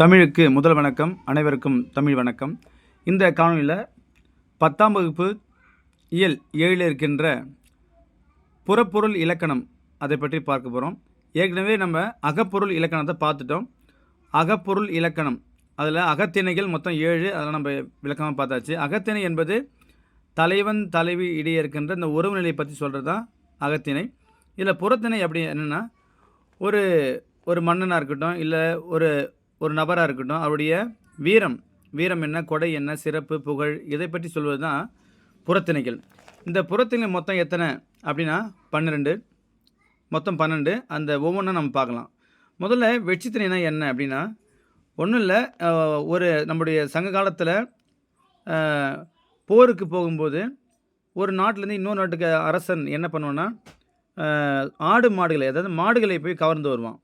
தமிழுக்கு முதல் வணக்கம் அனைவருக்கும் தமிழ் வணக்கம். இந்த காணொலியில் பத்தாம் வகுப்பு இயல் ஏழில் இருக்கின்ற புறப்பொருள் இலக்கணம் அதை பற்றி பார்க்க போகிறோம் ஏற்கனவே நம்ம அகப்பொருள் இலக்கணத்தை பார்த்துட்டோம். அகப்பொருள் இலக்கணம் அதில் அகத்திணைகள் மொத்தம் ஏழு அதெல்லாம் நம்ம விளக்கமாக பார்த்தாச்சு. அகத்திணை என்பது தலைவன் தலைவி இடையே இருக்கின்ற இந்த உறவு நிலையை பற்றி சொல்கிறது தான் அகத்திணை. இதில் புறத்திணை அப்படி என்னென்னா ஒரு ஒரு மன்னனாக இருக்கட்டும் இல்லை ஒரு ஒரு நபராக இருக்கட்டும் அவருடைய வீரம். வீரம் என்ன கொடை என்ன சிறப்பு புகழ் இதை பற்றி சொல்வது தான் புறத்திணைகள் இந்த புறத்திணை மொத்தம் எத்தனை அப்படின்னா பன்னிரெண்டு. மொத்தம் பன்னெண்டு. அந்த ஒவ்வொன்றும் நம்ம பார்க்கலாம். முதல்ல வெற்றித்திணைனா என்ன அப்படின்னா ஒன்றும் இல்லை ஒரு நம்முடைய சங்க காலத்தில் போருக்கு போகும்போது ஒரு நாட்டிலேருந்து இன்னொரு நாட்டுக்கு அரசன் என்ன பண்ணுவான்னா ஆடு மாடுகளை அதாவது மாடுகளை போய் கவர்ந்து வருவான்.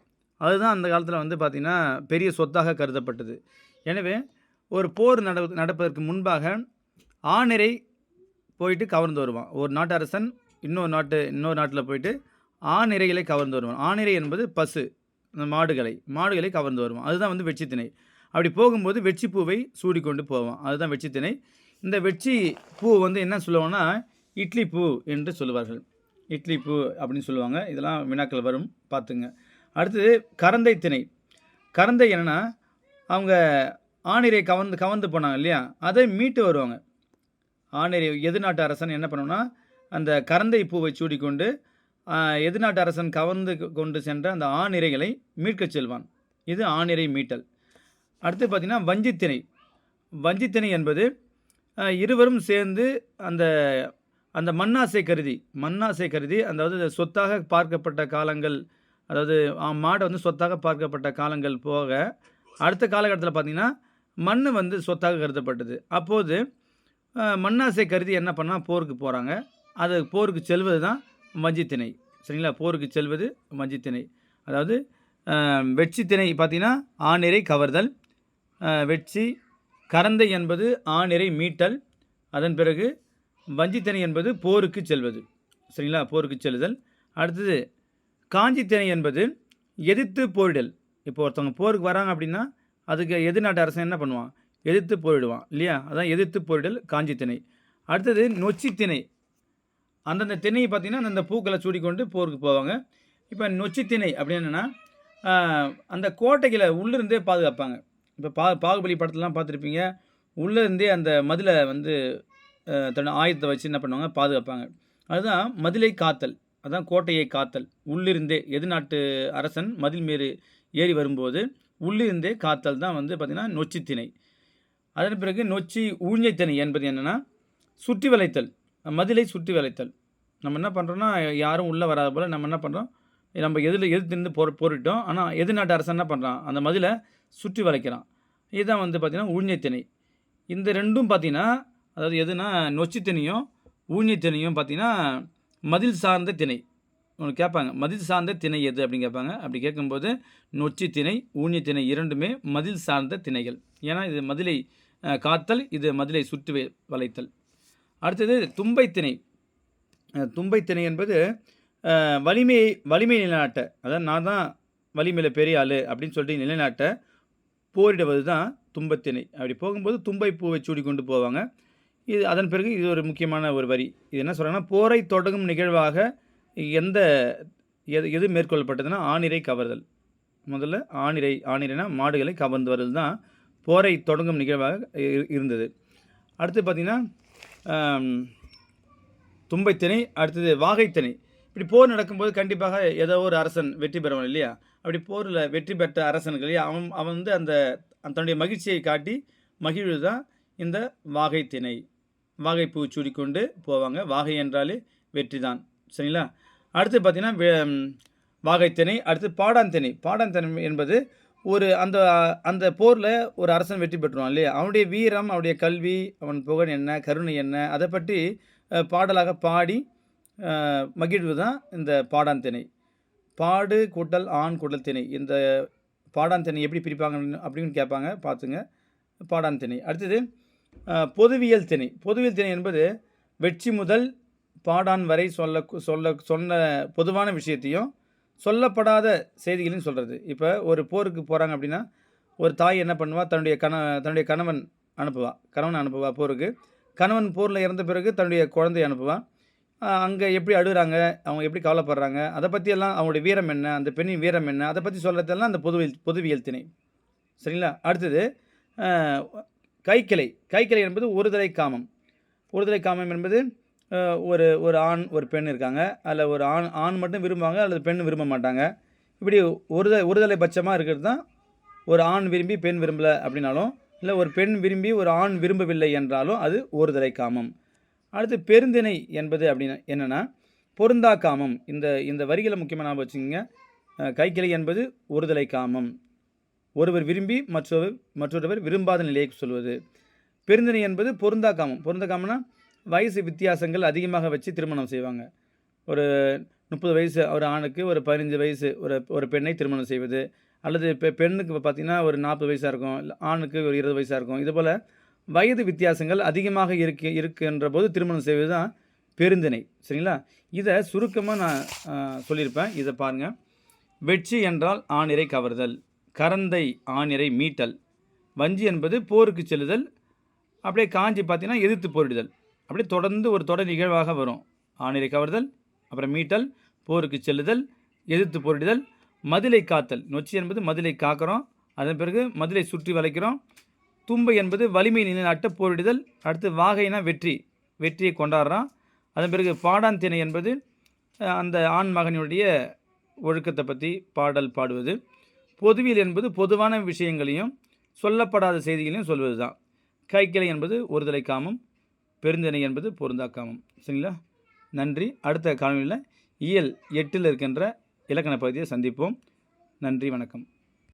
அதுதான் அந்த காலத்தில் வந்து பார்த்திங்கன்னா பெரிய சொத்தாக கருதப்பட்டது. எனவே ஒரு போர் நட நடப்பதற்கு முன்பாக ஆணிரை போயிட்டு கவர்ந்து வருவான். ஒரு நாட்டு அரசன் இன்னொரு நாட்டு இன்னொரு நாட்டில் போயிட்டு ஆணிரைகளை கவர்ந்து வருவான். ஆணிரை என்பது பசு இந்த மாடுகளை மாடுகளை கவர்ந்து வருவான். அதுதான் வந்து வெற்றித்திணை அப்படி போகும்போது வெற்றி பூவை சூடிக்கொண்டு போவான். அதுதான் வெற்றித்திணை இந்த வெற்றி பூ வந்து என்ன சொல்லுவோம்னா இட்லி பூ என்று சொல்லுவார்கள். இட்லி பூ அப்படின்னு சொல்லுவாங்க. இதெல்லாம் வினாக்கள் வரும். பார்த்துங்க. அடுத்தது கரந்தை திணை. கரந்தை என்னென்னா அவங்க ஆணிரை கவர்ந்து கவர்ந்து போனாங்க இல்லையா? அதை மீட்டு வருவாங்க. ஆணிரை எதிர்நாட்டு அரசன் என்ன பண்ணுவான்னா அந்த கரந்தை பூவை சூடிக்கொண்டு எதிர்நாட்டு அரசன் கவர்ந்து கொண்டு சென்ற அந்த ஆணிரைகளை மீட்கச் செல்வான். இது ஆணிரை மீட்டல். அடுத்து பார்த்திங்கன்னா வஞ்சித்திணை வஞ்சித்திணை என்பது இருவரும் சேர்ந்து அந்த அந்த மண்ணாசை கருதி மண்ணாசை கருதி அதாவது சொத்தாக பார்க்கப்பட்ட காலங்கள் அதாவது மாடை வந்து சொத்தாக பார்க்கப்பட்ட காலங்கள் போக அடுத்த காலகட்டத்தில் பார்த்திங்கன்னா மண் வந்து சொத்தாக கருதப்பட்டது. அப்போது மண்ணாசை கருதி என்ன பண்ணால் போருக்கு போகிறாங்க அது போருக்கு செல்வது தான் மஞ்சித்திணை சரிங்களா? போருக்கு செல்வது மஞ்சித்திணை அதாவது ஆ, வெட்சி திணை பார்த்திங்கன்னா ஆணிரை கவர்தல். ஆ, வெட்சி கரந்தை என்பது ஆணிரை மீட்டல். அதன் பிறகு வஞ்சித்திணை என்பது போருக்கு செல்வது. சரிங்களா? போருக்கு செல்லுதல். அடுத்தது காஞ்சி திணை என்பது எதிர்த்து போரிடல். இப்போ ஒருத்தவங்க போருக்கு வராங்க அப்படின்னா அதுக்கு எதிர்நாட்டு அரசன் என்ன பண்ணுவான்? எதிர்த்து போரிடுவான் இல்லையா? அதான் எதிர்த்து போரிடல் காஞ்சி திணை அடுத்தது நொச்சி திணை அந்தந்த திணையை பார்த்தீங்கன்னா அந்தந்த பூக்களை சூடிக்கொண்டு போருக்கு போவாங்க. இப்போ நொச்சி திணை அப்படின்னு என்னென்னா அந்த கோட்டைகளை உள்ளிருந்தே பாதுகாப்பாங்க. இப்போ பா பாகுபலி படத்துலலாம் பார்த்துருப்பீங்க. உள்ளே இருந்தே அந்த மதிலை வந்து தன்னோட தன் ஆயுதத்தை வச்சு என்ன பண்ணுவாங்க? பாதுகாப்பாங்க. அதுதான் மதிலை காத்தல். அதான் கோட்டையை காத்தல். உள்ளிருந்தே எதிர்நாட்டு அரசன் மதில் மீது ஏறி வரும்போது உள்ளிருந்தே காத்தல் தான் வந்து பார்த்திங்கன்னா நொச்சி திணை அதன் பிறகு நொச்சி ஊஞ்சைத்திணை திணை என்பது என்னென்னா சுற்றி வளைத்தல். மதிலை சுற்றி வளைத்தல். நம்ம என்ன பண்ணுறோன்னா யாரும் உள்ளே வராத போல் நம்ம என்ன பண்ணுறோம் நம்ம எதில் எதிர்த்து நின்று போர் போரிட்டோம். ஆனால் எதிர்நாட்டு அரசன் என்ன பண்ணுறான் அந்த மதிலை சுற்றி வளைக்கிறான். இதுதான் வந்து பார்த்திங்கன்னா ஊஞ்சைத்திணை. இந்த ரெண்டும் பார்த்தீங்கன்னா அதாவது எதுனா நொச்சி திணையும் பார்த்திங்கன்னா மதில் சார்ந்த திணை. ஒன்று கேட்பாங்க மதில் சார்ந்த திணை எது? அப்படின்னு கேட்பாங்க அப்படி கேட்கும்போது நொச்சி திணை ஊழிய திணை இரண்டுமே மதில் சார்ந்த திணைகள். ஏன்னா இது மதிலை காத்தல் இது மதிலை சுற்றி வை- வளைத்தல். அடுத்தது தும்பை திணை. தும்பை திணை என்பது வலிமையை வலிமை நிலைநாட்ட அதாவது நான் தான் வலிமையில் பெரிய ஆள் அப்படின்னு சொல்லிட்டு நிலைநாட்ட போரிடுவது தான் தும்பத்திணை அப்படி போகும்போது தும்பை பூவை சூடி கொண்டு போவாங்க. இது அதன் பிறகு இது ஒரு முக்கியமான ஒரு வரி. இது என்ன சொல்கிறாங்கன்னா போரை தொடங்கும் நிகழ்வாக எந்த எது எது மேற்கொள்ளப்பட்டதுன்னா ஆணிரை கவர்தல். முதல்ல ஆணிரை ஆணிரைனா மாடுகளை கவர்ந்து வருதல் தான் போரை தொடங்கும் நிகழ்வாக இருந்தது. அடுத்து பார்த்திங்கன்னா ஆம், தும்பைத்திணை அடுத்தது வாகைத்திணை. இப்படி போர் நடக்கும்போது கண்டிப்பாக ஏதோ ஒரு அரசன் வெற்றி பெறுவான் இல்லையா? அப்படி போரில் வெற்றி பெற்ற அரசன்களை அவன் அவன் வந்து அந்த அந்த தன்னுடைய மகிழ்ச்சியை காட்டி மகிழ்வு தான் இந்த வாகைத்திணை. வாகைப்பூ சூடிக்கொண்டு போவாங்க. வாகை என்றாலே வெற்றி தான் சரிங்களா? அடுத்து பார்த்தீங்கன்னா வே- வாகைத்திணை அடுத்து பாடாந்திணை பாடாந்திணை என்பது ஒரு அந்த அந்த போரில் ஒரு அரசன் வெற்றி பெற்றுவான் இல்லையா? அவனுடைய வீரம் அவனுடைய கல்வி அவன் புகழ் என்ன கருணை என்ன அதை பற்றி பாடலாக பாடி மகிழ்வு தான் இந்த பாடாந்திணை பாடு கூட்டல் ஆண் குடல் திணை. இந்த பாடாந்திணை எப்படி பிரிப்பாங்க அப்படின்னு கேட்பாங்க. பார்த்துங்க. பாடாந்திணை அடுத்தது பொதுவியல் திணை. பொதுவியல் திணை என்பது வெற்றி முதல் பாடான் வரை சொல்ல சொல்ல சொன்ன பொதுவான விஷயத்தையும் சொல்லப்படாத செய்திகளையும் சொல்கிறது இப்போ ஒரு போருக்கு போகிறாங்க அப்படின்னா ஒரு தாய் என்ன பண்ணுவா? தன்னுடைய கண தன்னுடைய கணவன் அனுப்புவா. கணவன் அனுப்புவா போருக்கு. கணவன் போரில் இறந்த பிறகு தன்னுடைய குழந்தைய அனுப்புவா. அங்கே எப்படி அழுகிறாங்க? அவங்க எப்படி கவலைப்படுறாங்க? அதை பற்றியெல்லாம் அவங்களுடைய வீரம் என்ன? அந்த பெண்ணின் வீரம் என்ன? அதை பற்றி சொல்கிறதெல்லாம் அந்த பொதுவியல் பொதுவியல் திணை. சரிங்களா? அடுத்தது கைக்கிளை. கைக்கிளை என்பது ஒருதலை காமம். ஒருதலை காமம் என்பது ஒரு ஒரு ஆண் ஒரு பெண் இருக்காங்க. அதில் ஒரு ஆண் ஆண் மட்டும் விரும்புவாங்க அல்லது பெண் விரும்ப மாட்டாங்க. இப்படி ஒருத ஒருதலை பட்சமாக இருக்கிறது தான் ஒரு ஆண் விரும்பி பெண் விரும்பலை அப்படின்னாலும் இல்லை ஒரு பெண் விரும்பி ஒரு ஆண் விரும்பவில்லை என்றாலும் அது ஒருதலை காமம். அடுத்து பெருந்திணை என்பது அப்படின்னா என்னென்னா பொருந்தா காமம். இந்த இந்த வரிகளை முக்கியமாக ஞாபகம் வச்சுக்கோங்க. கைக்கிளை என்பது ஒருதலை காமம். ஒருவர் விரும்பி மற்றொரு மற்றொருவர் விரும்பாத நிலையை சொல்வது. பெருந்திணை என்பது பொருந்தா காமம். பொருந்தா காமம்னா வயசு வித்தியாசங்கள் அதிகமாக வச்சு திருமணம் செய்வாங்க. ஒரு முப்பது வயசு ஒரு ஆணுக்கு ஒரு பதினஞ்சு வயசு ஒரு ஒரு பெண்ணை திருமணம் செய்வது. அல்லது பெ பெண்ணுக்கு இப்போ பார்த்தீங்கன்னா ஒரு நாற்பது வயசாக இருக்கும் இல்லை ஆணுக்கு ஒரு இருபது வயசாக இருக்கும். இதுபோல் வயது வித்தியாசங்கள் அதிகமாக இருக்கு இருக்குன்ற போது திருமணம் செய்வது தான் பெருந்திணை சரிங்களா? இதை சுருக்கமாக நான் சொல்லியிருப்பேன். இதை பாருங்கள் வெற்றி என்றால் ஆணிரை கவர்தல். கரந்தை ஆணிரை மீட்டல். வஞ்சி என்பது போருக்கு செல்லுதல் அப்படியே காஞ்சி பார்த்தீங்கன்னா எதிர்த்து போரிடுதல். அப்படியே தொடர்ந்து ஒரு தொடர் நிகழ்வாக வரும். ஆணிரை கவர்தல் அப்புறம் மீட்டல் போருக்கு செல்லுதல் எதிர்த்து போரிடுதல் மதிலை காத்தல். நொச்சி என்பது மதிலை காக்கிறோம். அதன் பிறகு மதிலை சுற்றி வளைக்கிறோம். தும்பை என்பது வலிமை நிலைநாட்ட போரிடுதல். அடுத்து வாகைனா வெற்றி வெற்றியை கொண்டாடுறான் அதன் பிறகு பாடாந்திணை என்பது அந்த ஆண் மகனுடைய ஒழுக்கத்தை பற்றி பாடல் பாடுவது. பொதுவியல் என்பது பொதுவான விஷயங்களையும் சொல்லப்படாத செய்திகளையும் சொல்வது தான் கைக்கிளை என்பது ஒருதலை காமம் பெருந்திணை என்பது பொருந்தா காமம். சரிங்களா? நன்றி. அடுத்த காணொலியில் இயல் எட்டில் இருக்கின்ற இலக்கண பகுதியை சந்திப்போம். நன்றி வணக்கம்.